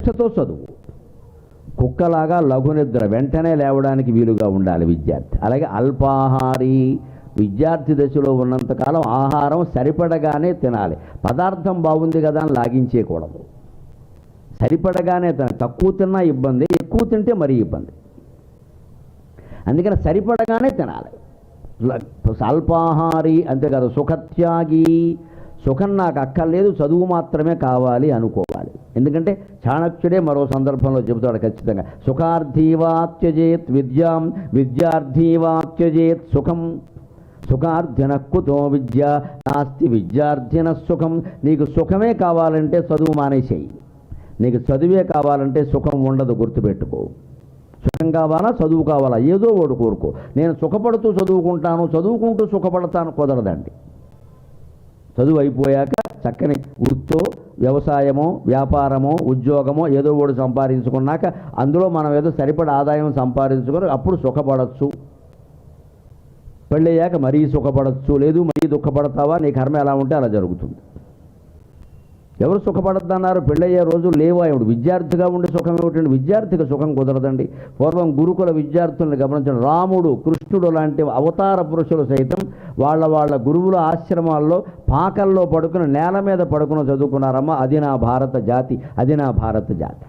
నిష్ఠతో చదువు. కుక్కలాగా లఘునిద్ర వెంటనే లేవడానికి వీలుగా ఉండాలి విద్యార్థి. అలాగే అల్పాహారి విద్యార్థి దశలో ఉన్నంతకాలం ఆహారం సరిపడగానే తినాలి. పదార్థం బాగుంది కదా అని లాగించేయకూడదు. సరిపడగానే తినాలి. తక్కువ తిన్నా ఇబ్బంది ఎక్కువ తింటే మరీ ఇబ్బంది. అందుకని సరిపడగానే తినాలి. ల- అల్పాహారి అంతేకాదు సుఖత్యాగి. సుఖం నాకు అక్కర్లేదు చదువు మాత్రమే కావాలి అనుకో ఎందుకంటే చాణక్యుడే మరో సందర్భంలో చెబుతాడు ఖచ్చితంగా. సుఖార్థీవాత్యజేత్ విద్యాం విద్యార్థీవాత్యజేత్ సుఖం. సుఖార్థిన కుతో విద్య నాస్తి విద్యార్థిన సుఖం. నీకు సుఖమే కావాలంటే చదువు మానేసేయి. నీకు చదువే కావాలంటే సుఖం ఉండదు గుర్తుపెట్టుకో. సుఖం కావాలా చదువు కావాలా? ఏదో ఒకటి కోరుకో. నేను సుఖపడుతూ చదువుకుంటాను చదువుకుంటూ సుఖపడతాను కుదరదండి. చదువు అయిపోయాక చక్కని వృత్తో వ్యవసాయమో వ్యాపారమో ఉద్యోగమో ఏదో ఒకటి సంపాదించుకున్నాక అందులో మనం ఏదో సరిపడ ఆదాయం సంపాదించుకొని అప్పుడు సుఖపడచ్చు. పెళ్ళయ్యాక మరీ సుఖపడచ్చు. లేదు మరీ దుఃఖపడతావా? నీ కర్మ ఎలా ఉంటే అలా జరుగుతుంది. ఎవరు సుఖపడద్దన్నారు? పెళ్ళయ్యే రోజులు లేవా ఇప్పుడు విద్యార్థిగా ఉండే సుఖం ఏమిటండి విద్యార్థికి సుఖం కుదరదండి. పూర్వం గురుకుల విద్యార్థులను గమనించండి రాముడు కృష్ణుడు లాంటి అవతార పురుషులు సైతం వాళ్ళ వాళ్ళ గురువుల ఆశ్రమాల్లో పాకల్లో పడుకుని నేల మీద పడుకుని చదువుకున్నారమ్మా. అది నా భారత జాతి. అది నా భారత జాతి.